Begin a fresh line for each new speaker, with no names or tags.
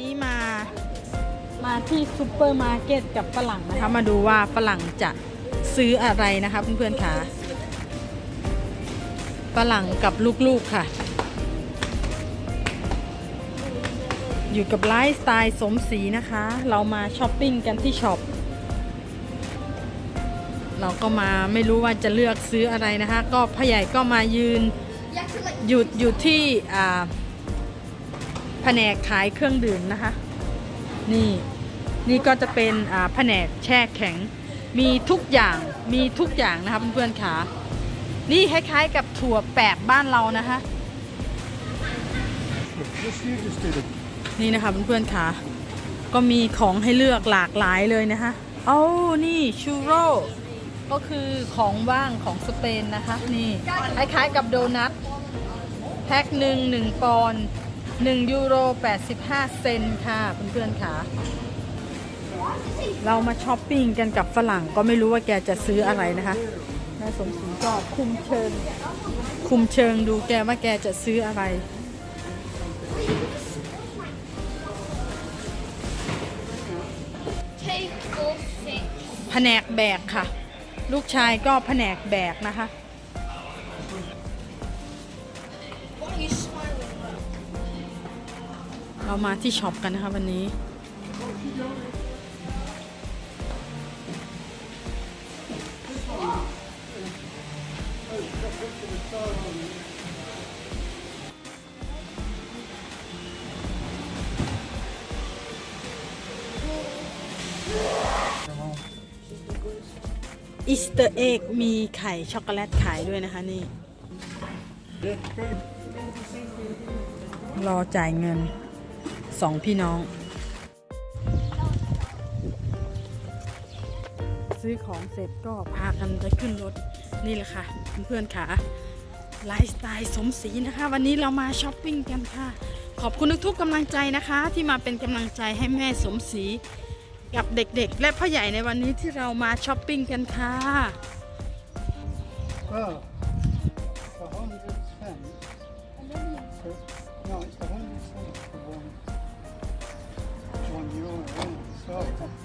นี้มามาที่ซูเปอร์มาร์เก็ตกับฝรั่งนะคะ มาดูว่าฝรั่งจะซื้ออะไรนะคะเพื่อนๆค่ะฝรั่งกับลูกๆค่ะ อยู่กับไลฟ์สไตล์สมศรีนะคะ เรามาช้อปปิ้งกันที่ช็อปเราก็มาไม่รู้ว่าจะเลือกซื้ออะไรนะคะ ก็พ่อใหญ่ก็มายืนหยุดอยู่ที่อ่า แผนกขายเครื่องดื่มนะคะ นี่นี่ก็จะเป็นอ่าแผนกแช่แข็ง มีทุกอย่างมีทุกอย่างนะคะเพื่อนๆค่ะนี่คล้ายๆกับถั่วแปบบ้านเรานะคะนี่นะคะเพื่อนๆค่ะก็มีของให้เลือกหลากหลายเลยนะคะเอ้นี่ชูโร่ก็คือของว่างของสเปนนะคะ นี่คล้ายๆกับโดนัทแพ็คหนึ่งหนึ่งปอนด์ หนึ่งยูโร85 เซนค่ะเพื่อนๆค่ะ เรามาช้อปปิ้งกันกับฝรั่งก็ไม่รู้ว่าแกจะซื้ออะไรนะคะแม่สมศรีก็คุมเชิง คุมเชิงดูแกว่าแกจะซื้ออะไรแผนกแบกค่ะ ลูกชายก็แผนกแบกนะคะ เรามาที่ช็อปกันนะคะวันนี้อิสเตอร์เอ็กมีไข่ช็อกโกแลตขายด้วยนะคะนี่ รอจ่ายเงิน สองพี่น้อง ซื้อของเสร็จก็พากันไปขึ้นรถนี่แหละค่ะ เพื่อนๆค่ะไลฟ์สไตล์สมศรีนะคะ วันนี้เรามาช้อปปิ้งกันค่ะ ขอบคุณทุกๆกำลังใจนะคะ ที่มาเป็นกำลังใจให้แม่สมศรีกับเด็กๆ และพ่อใหญ่ในวันนี้ที่เรามาช้อปปิ้งกันค่ะ
Oh. For 110. No, it's Oh.